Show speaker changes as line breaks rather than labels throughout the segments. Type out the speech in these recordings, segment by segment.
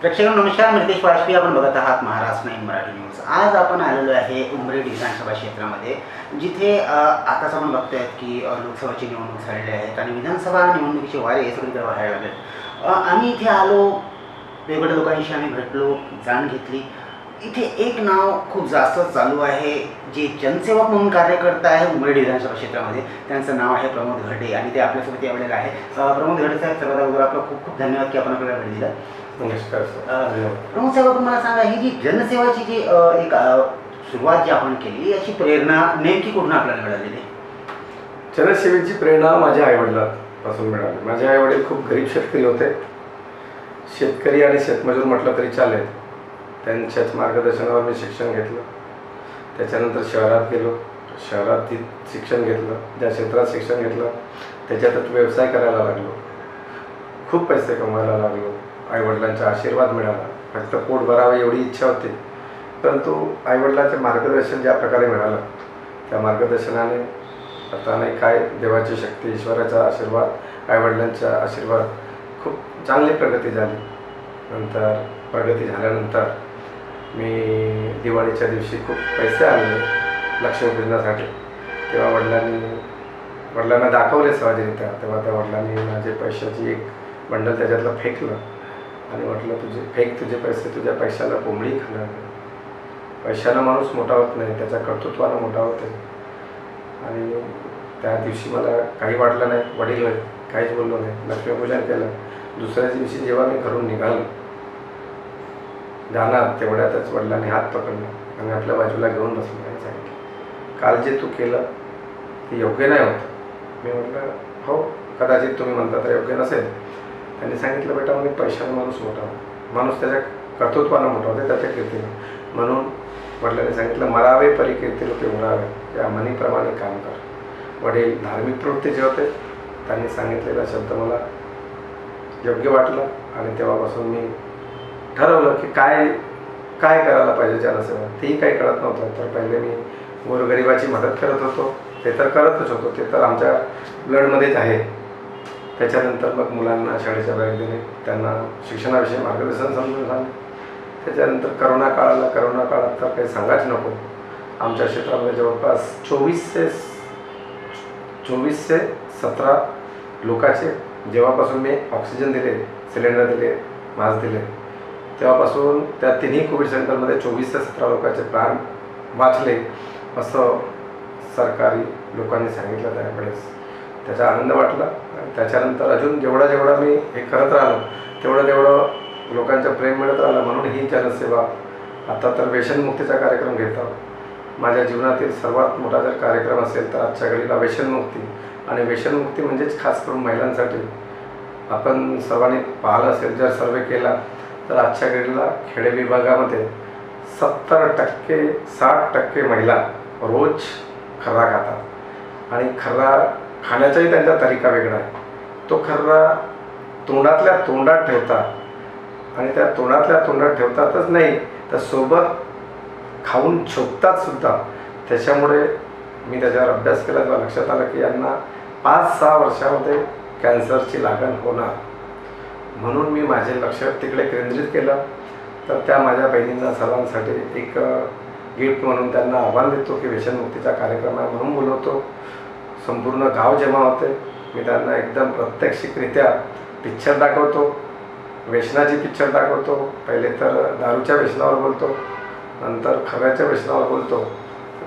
प्रेक्षकांनो नमस्कार. मी रितेश वाजपेयी आपण बघत आहात महाराष्ट्र नाही मराठी न्यूज. आज आपण आलेलो आहे उमरेड विधानसभा क्षेत्रामध्ये जिथे आताच आपण बघतोय की लोकसभेची लोकसभाची निवडणूक झालेली आहेत आणि विधानसभा निवडणुकीचे वारे हे सगळीकडे व्हायला लागले आम्ही इथे आलो वेगवेगळ्या लोकांशी आम्ही भेटलो जाण घेतली. इथे एक नाव खूप जास्त चालू आहे जे जनसेवक म्हणून कार्य करत आहे उमरेड विधानसभा क्षेत्रामध्ये. त्यांचं नाव आहे प्रमोद घरडे आणि ते आपल्यासोबत यावेळेला आहे. प्रमोद घरडे साहेब सर्वात अगोदर आपलं खूप खूप धन्यवाद की आपण आपल्याला भेट दिलं
नमस्कार सर.
अ,
धन्यवाद.
प्रमुख साहेब आपण मला सांगा ही जी जनसेवाची जी अ, एक अ, सुरुवात जी आपण केली याची प्रेरणा नेमकी कुठून आपल्याला मिळालेली?
जनसेवेची प्रेरणा माझ्या आईवडिलांपासून मिळाली. माझे आईवडील खूप गरीब शेतकरी होते. शेतकरी आणि शेतमजूर म्हटलं तरी चालेल. त्यांच्याच मार्गदर्शनावर मी शिक्षण घेतलं. त्याच्यानंतर शहरात गेलो. शहरात ती शिक्षण घेतलं. ज्या क्षेत्रात शिक्षण घेतलं त्याच्यातच व्यवसाय करायला लागलो. खूप पैसे कमवायला लागलो. आईवडिलांचा आशीर्वाद मिळाला फक्त पोट भरावे एवढी इच्छा होती. परंतु आईवडिलांचे मार्गदर्शन ज्या प्रकारे मिळालं त्या मार्गदर्शनाने आता नाही काय देवाची शक्ती ईश्वराचा आशीर्वाद आईवडिलांचा आशीर्वाद खूप चांगली प्रगती झाली. नंतर प्रगती झाल्यानंतर मी दिवाळीच्या दिवशी खूप पैसे आणले लक्ष्मीपूजनासाठी तेव्हा वडिलांनी वडिलांना दाखवले सहजरित्या. तेव्हा त्या वडिलांनी माझे पैशाची एक बंडल त्याच्यातलं फेकलं. आणि म्हटलं तुझे फेक तुझे पैसे तुझ्या पैशाला कोंबडी खाणार नाही. पैशाला माणूस मोठा होत नाही त्याच्या कर्तृत्वानं मोठा होते आणि त्या दिवशी मला काही वाटलं नाही वडील नाही काहीच बोललो नाही. लक्ष्मीपूजन केलं. दुसऱ्या दिवशी जेव्हा मी घरून निघालो जाणार तेवढ्यातच वडिलांनी हात पकडला आणि आपल्या बाजूला घेऊन बसलो आणि सांगितलं काल जे तू केलं ते योग्य नाही होतं. मी म्हटलं हो कदाचित तुम्ही म्हणता तर योग्य नसेल. त्यांनी सांगितलं बेटा म्हणजे पैशाला माणूस मोठा माणूस त्याच्या कर्तृत्वानं मोठा होते त्याच्या कीर्तीनं. म्हणून वडिलांनी सांगितलं मरावे परी कीर्ती लोके उरावे या म्हणीप्रमाणे काम कर. वडील धार्मिक प्रवृत्तीचे होते. त्यांनी सांगितलेला शब्द मला योग्य वाटलं आणि तेव्हापासून मी ठरवलं की काय काय करायला पाहिजे जनसेवा तेही काही कळत नव्हतं. तर पहिले मी गोरगरिबाची मदत करत होतो. ते तर करतच होतो. ते तर आमच्या ब्लडमध्येच आहे. त्याच्यानंतर मग मुलांना शाळेच्या बॅग दिले त्यांना शिक्षणाविषयी मार्गदर्शन समजून सांगणे त्याच्यानंतर करोना काळाला करोना काळात तर काही सांगायच नको. आमच्या क्षेत्रामध्ये जवळपास चोवीसशे चोवीसशे सतरा लोकांचे जेव्हापासून मी ऑक्सिजन दिले सिलेंडर दिले मास्क दिले तेव्हापासून त्या तिन्ही कोविड सेंटरमध्ये चोवीस ते सतरा लोकांचे प्राण वाचले असं सरकारी लोकांनी सांगितलं त्यावेळेस. त्याचा आनंद वाटला. आणि त्याच्यानंतर अजून जेवढा जेवढा मी हे करत राहिलो तेवढं तेवढं लोकांचं प्रेम मिळत राहिलं. म्हणून ही जनसेवा आता तर व्यसनमुक्तीचा कार्यक्रम घेत. आहोत माझ्या जीवनातील सर्वात मोठा जर कार्यक्रम असेल तर आजच्या घडीला व्यसनमुक्ती आणि व्यसनमुक्ती म्हणजेच खास करून महिलांसाठी. आपण सर्वांनी पाहिलं असेल जर सर्वे केला तर आजच्या घडीला खेडे विभागामध्ये सत्तर टक्के साठ टक्के महिला रोज खर्रा खातात. आणि खर्रा खाण्याचाही त्यांचा तरीका वेगळा आहे. तो खर्रा तोंडातल्या तोंडात ठेवतात आणि त्या तोंडातल्या तोंडात ठेवतातच नाही तर सोबत खाऊन झोपतात सुद्धा. त्याच्यामुळे मी त्याच्यावर अभ्यास केला तेव्हा लक्षात आलं की यांना पाच सहा वर्षामध्ये कॅन्सरची लागण होणार. म्हणून मी माझे लक्ष तिकडे केंद्रित केलं. तर त्या माझ्या बहिणींना सर्वांसाठी एक गिफ्ट म्हणून त्यांना आव्हान देतो की व्यसनमुक्तीचा कार्यक्रम आहे म्हणून बोलवतो. संपूर्ण गाव जमा होते. मी त्यांना एकदम प्रत्यक्षिकरित्या पिक्चर दाखवतो. व्यसनाची पिक्चर दाखवतो. पहिले तर दारूच्या व्यसनावर बोलतो. नंतर खव्याच्या व्यसनावर बोलतो.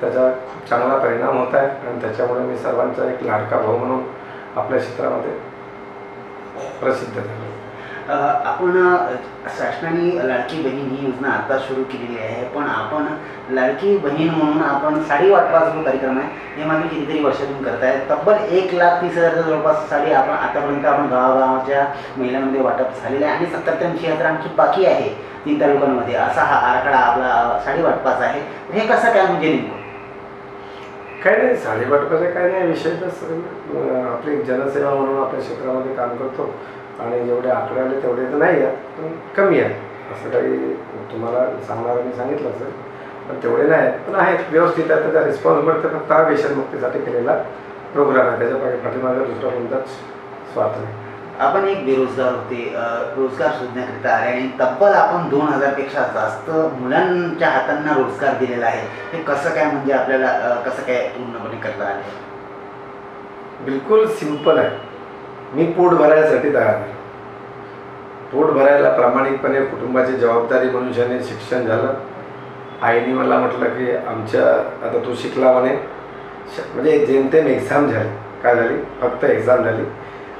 त्याचा खूप चांगला परिणाम होत आहे आणि त्याच्यामुळे मी सर्वांचा एक लाडका भाऊ म्हणून आपल्या क्षेत्रामध्ये प्रसिद्ध झालो.
आपण शासनाने लाडकी बहीण ही योजना आता सुरू केलेली आहे पण आपण लाडकी बहीण म्हणून आपण साडी वाटपाचा जो कार्यक्रम आहे हे मागे कितीतरी वर्षातून करताय. तब्बल एक लाख तीस हजारच्या जवळपास साडी आपण आतापर्यंत आपण गावागावाच्या महिलांमध्ये वाटप झालेलं आहे आणि सत्तर ते ऐंशी हजार आणखी बाकी आहे तीन तालुक्यांमध्ये. असा हा आराखडा आपला साडी वाटपाचा आहे. हे कसं काय म्हणजे नेमकं?
काय नाही साडी वाटपाचा काय नाही. विषय तर आपली जनसेवा म्हणून आपल्या क्षेत्रामध्ये काम करतो. आणि जेवढे आकडे आले तेवढे तर नाही आहेत पण कमी आहे असं काही तुम्हाला सांगणार मी सांगितलं असेल पण तेवढे नाही आहेत. पण आहेत. व्यवस्थित आहे त्याचा रिस्पॉन्स मिळतो. फक्त हा व्यसनमुक्तीसाठी केलेला प्रोग्राम आहे. त्याच्या पाठी पाठीमागे दुसरा कोणताच स्वार्थ नाही.
आपण एक बेरोजगार होते. रोजगार शोधण्याकरिता आले आणि तब्बल आपण दोन हजारपेक्षा जास्त मुलांच्या हातांना रोजगार दिलेला आहे. हे कसं काय म्हणजे आपल्याला कसं काय पूर्णपणे करता आले?
बिलकुल सिंपल आहे. मी पोट भरायसाठी तयार आहे. पोट भरायला प्रामाणिकपणे कुटुंबाची जबाबदारी मनुष्याने शिक्षण झालं आईने मला म्हटलं की आमच्या आता तू शिकला म्हणे. श- म्हणजे जेमतेम एक्झाम झाली. काय झाली? फक्त एक्झाम झाली.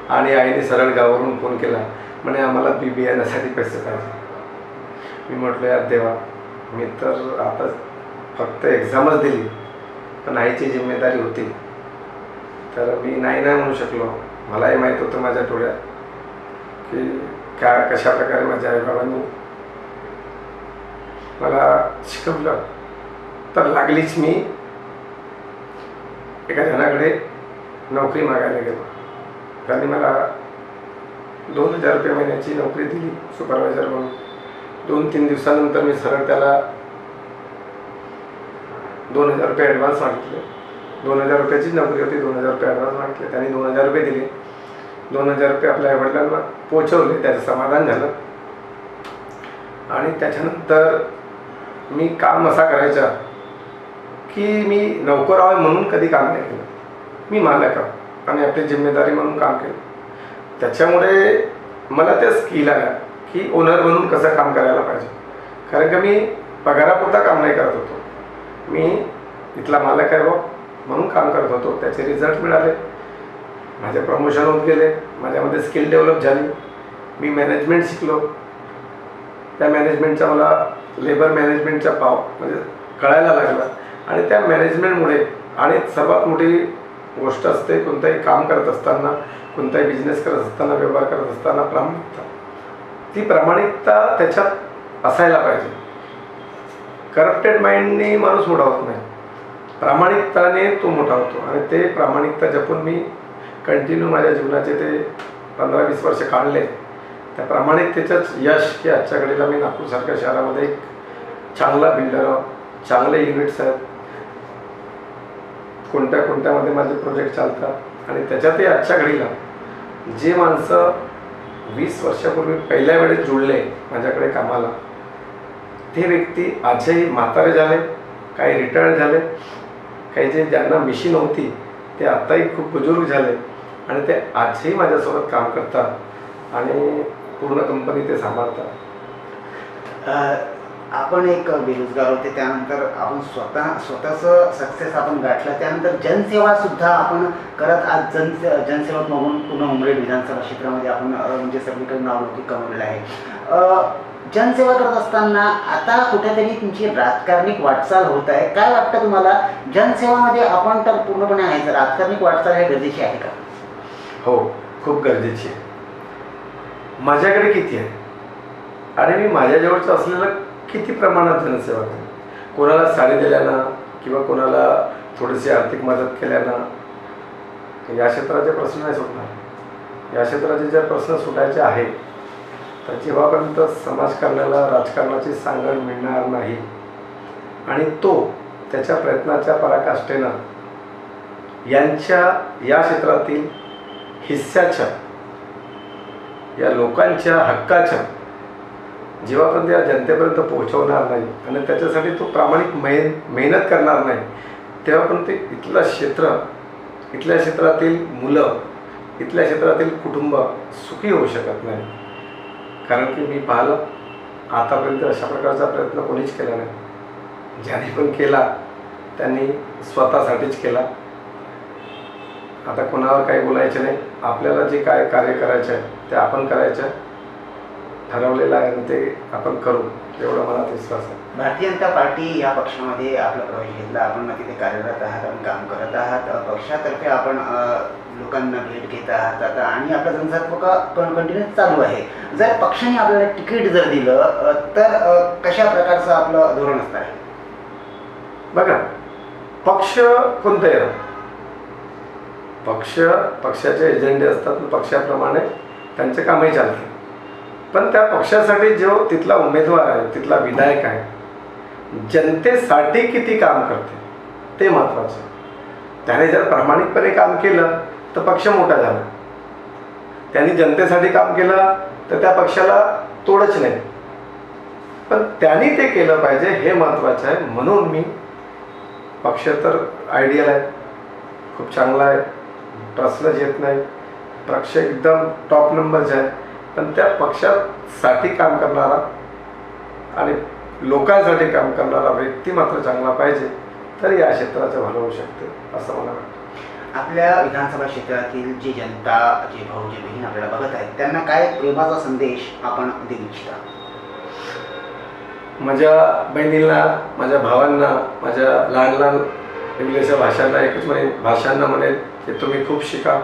आणि आईने सरळ गावावरून फोन केला. म्हणे आम्हाला बी बियाण्यासाठी पैसे पाहिजे. मी म्हटलं यार देवा मी तर आता फक्त एक्झामच दिली पण आईची जिम्मेदारी होती. तर मी नाही नाही म्हणू शकलो. मलाही माहीत होतं माझ्या डोळ्यात की का कशा प्रकारे माझ्या आईबाबांनी मला शिकवलं. तर लागलीच मी एका जणाकडे नोकरी मागायला गेलो. त्यांनी मला दोन हजार रुपये महिन्याची नोकरी दिली सुपरवायझर म्हणून. दोन तीन दिवसानंतर मी सरळ त्याला दोन हजार रुपये ॲडव्हान्स मागितले. दोन हजार रुपयाची नोकरी होती दोन हजार रुपये ॲडव्हान्स मागितले. त्यांनी दोन हजार रुपये दिले. दोन हजार रुपये आपल्या आईवडिलांना पोचवले त्याचं समाधान झालं. आणि त्याच्यानंतर मी काम असा करायचा की मी नोकर आहे म्हणून कधी काम नाही केलं. मी मालक आहे आणि आपली जिम्मेदारी म्हणून काम केलं. त्याच्यामुळे मला त्या स्किल आल्या की ओनर म्हणून कसं काम करायला पाहिजे. कारण का मी पगारापुरता काम नाही करत होतो. मी इथला मालक आहे बा म्हणून काम करत होतो. त्याचे रिझल्ट मिळाले. माझे प्रमोशन होत गेले. माझ्यामध्ये स्किल डेव्हलप झाली. मी मॅनेजमेंट शिकलो. त्या मॅनेजमेंटचा मला लेबर मॅनेजमेंटचा पाव म्हणजे कळायला लागला. आणि त्या मॅनेजमेंटमुळे आणि सर्वात मोठी गोष्ट असते कोणतंही काम करत असताना कोणताही बिझनेस करत असताना व्यवहार करत असताना प्रामाणिकता. ती प्रामाणिकता त्याच्यात असायला पाहिजे. करप्टेड माइंडने माणूस मोठा होत नाही. प्रामाणिकताने तो मोठा होतो. आणि ते प्रामाणिकता जपून मी कंटिन्यू माझ्या जीवनाचे ते पंधरा वीस वर्ष काढले. त्या प्रामाणिकतेचंच यश की आजच्या घडीला मी नागपूरसारख्या शहरामध्ये एक चांगला बिल्डर चांगले युनिट्स आहेत. कोणत्या कोणत्यामध्ये माझे प्रोजेक्ट चालतात. आणि त्याच्यातही आजच्या घडीला जे माणसं वीस वर्षापूर्वी पहिल्या वेळेस जुळले माझ्याकडे कामाला ते व्यक्ती आजही म्हातारे झाले काही रिटायर्ड झाले. काही जे ज्यांना मिशी नव्हती ते आत्ताही खूप बुजुर्ग झाले आणि ते आजही माझ्यासोबत काम करतात आणि पूर्ण कंपनी ते सांभाळतात.
आपण एक बेरोजगार होते त्यानंतर आपण स्वतः स्वतःचं सक्सेस आपण गाठलं त्यानंतर जनसेवा सुद्धा आपण करत आज जन जनसेवक म्हणून पूर्ण उमरेड विधानसभा क्षेत्रामध्ये आपण म्हणजे सगळीकडे नावलौकिक कमवलेलं आहे. जनसेवा करत असताना आता कुठेतरी तुमची राजकारणिक वाटचाल होत आहे. काय वाटतं तुम्हाला? जनसेवामध्ये आपण तर पूर्णपणे आहे. तर राजकारणिक वाटचाल हे गरजेची आहे का?
हो खूप गरजेची आहे. माझ्याकडे किती आहे? आणि मी माझ्याजवळचं असलेलं किती प्रमाणात जनसेवा करेन? कोणाला साडी दिल्यानं किंवा कोणाला थोडीशी आर्थिक मदत केल्यानं? या क्षेत्राचे प्रश्न नाही सुटणार. या क्षेत्राचे जे प्रश्न सुटायचे आहेत तर जेव्हापर्यंत समाजकारणाला राजकारणाची सांगड मिळणार नाही आणि तो त्याच्या प्रयत्नाच्या पराकाष्ठेनं यांच्या या क्षेत्रातील हिस्साच्या या लोकांच्या हक्काच्या जेव्हापर्यंत या जनतेपर्यंत पोहोचवणार नाही आणि त्याच्यासाठी तो प्रामाणिक मेहन मेहनत करणार नाही तेव्हापर्यंत इथलं क्षेत्र इथल्या क्षेत्रातील मुलं इथल्या क्षेत्रातील कुटुंब सुखी होऊ शकत नाही. कारण की मी पाहिलं आतापर्यंत अशा प्रकारचा प्रयत्न कोणीच केला नाही. ज्याने पण केला त्यांनी स्वतःसाठीच केला. आता कोणावर काही बोलायचं नाही. आपल्याला जे काय कार्य करायचं आहे ते आपण करायचं. ठरवलेलं आहे आणि ते आपण करू एवढा मला विश्वास आहे.
भारतीय जनता पार्टी या पक्षामध्ये आपला प्रवेश घेतला. आपण तिथे कार्यरत आहात आपण काम करत आहात. पक्षातर्फे आपण लोकांना भेट घेता हातात आता आणि आपला पण कंटिन्यू चालू आहे. जर पक्षाने आपल्याला तिकीट जर दिलं तर कशा प्रकारचं आपलं धोरण असणार आहे?
बघा पक्ष कोणताही राहो पक्ष पक्षाचे एजेंडे असतात पक्षाप्रमाणे त्यांचे कामही चालते. पण त्या पक्षासाठी जो तिथला उमेदवार आहे तिथला विधायक आहे जनतेसाठी किती काम करते ते महत्त्वाचं त्याने जर प्रामाणिकपणे काम केलं तर पक्ष मोठा झाला. त्यांनी जनतेसाठी काम केलं तर त्या पक्षाला तोडच नाही. पण त्यांनी ते केलं पाहिजे हे महत्त्वाचं आहे. म्हणून मी पक्ष तर आयडियल आहे. खूप चांगला आहे. ट्रस्टलाच येत नाही. पक्ष एकदम टॉप नंबरचा आहे. पण त्या पक्षासाठी काम करणारा आणि लोकांसाठी काम करणारा व्यक्ती मात्र चांगला पाहिजे तर या क्षेत्राचं भलं होऊ शकते असं मला वाटतं.
आपल्या विधानसभा क्षेत्रातील जी जनता जे भाऊ जे बहीण आपल्याला बघत आहेत त्यांना काय प्रेमाचा संदेश आपण देऊ इच्छिता?
माझ्या बहिणीला माझ्या भावांना माझ्या लहान लहान इंग्लिशच्या भाषांना एकच म्हणेन भाषांना म्हणेन की तुम्ही खूप शिका.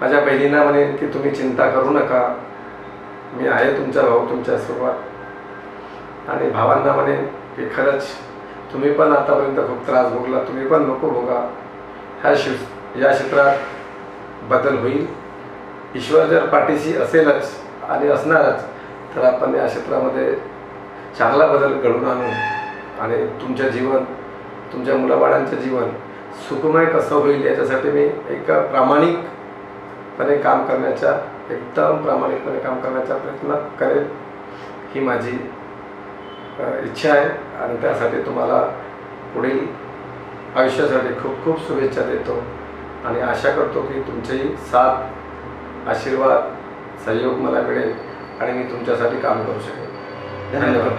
माझ्या बहिणींना म्हणेन की तुम्ही चिंता करू नका. मी आहे तुमचा भाऊ तुमच्यासोबत आणि भावांना म्हणेन की खरंच तुम्ही पण आतापर्यंत खूप त्रास भोगला तुम्ही पण नको भोगा. ह्या शिव या क्षेत्रात बदल होईल. ईश्वर जर पाठीशी असेलच आणि असणारच तर आपण या क्षेत्रामध्ये चांगला बदल घडून आणू आणि तुमचं जीवन तुमच्या मुलाबाळांचं जीवन सुखमय कसं होईल याच्यासाठी मी एक प्रामाणिकपणे काम करण्याचा एकदम प्रामाणिकपणे काम करण्याचा प्रयत्न करेल. ही माझी इच्छा आहे आणि त्यासाठी तुम्हाला पुढील आयुष्यासाठी खूप खूप शुभेच्छा देतो. आणि आशा करतो की तुमचेही साथ आशीर्वाद सहयोग मला मिळेल आणि मी तुमच्यासाठी काम करू शकेन.
धन्यवाद.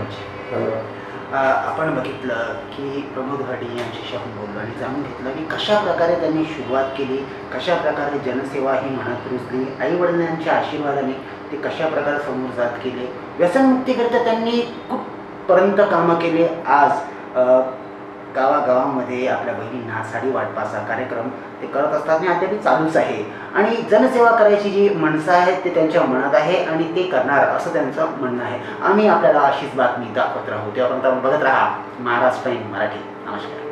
धन्यवाद.
आपण बघितलं की प्रमोद घाटी यांच्याशी आपण बोललो आणि जाणून घेतलं की कशा प्रकारे त्यांनी सुरुवात केली कशा प्रकारे जनसेवा ही म्हणत रुजली आई वडिलांच्या आशीर्वादाने ते कशा प्रकारे समोर जात गेले. व्यसनमुक्तीकरिता त्यांनी कुठपर्यंत कामं केले? आज गावागावामध्ये आपल्या बहिणींना साडी वाटपाचा कार्यक्रम ते करत असतात आणि अद्यापही चालूच आहे. आणि जनसेवा करायची जी माणसं आहेत ते त्यांच्या मनात आहे आणि ते करणार असं त्यांचं म्हणणं आहे. आम्ही आपल्याला अशीच बातमी दाखवत राहू. तेव्हापर्यंत बघत राहा. महाराष्ट्र मराठी. नमस्कार.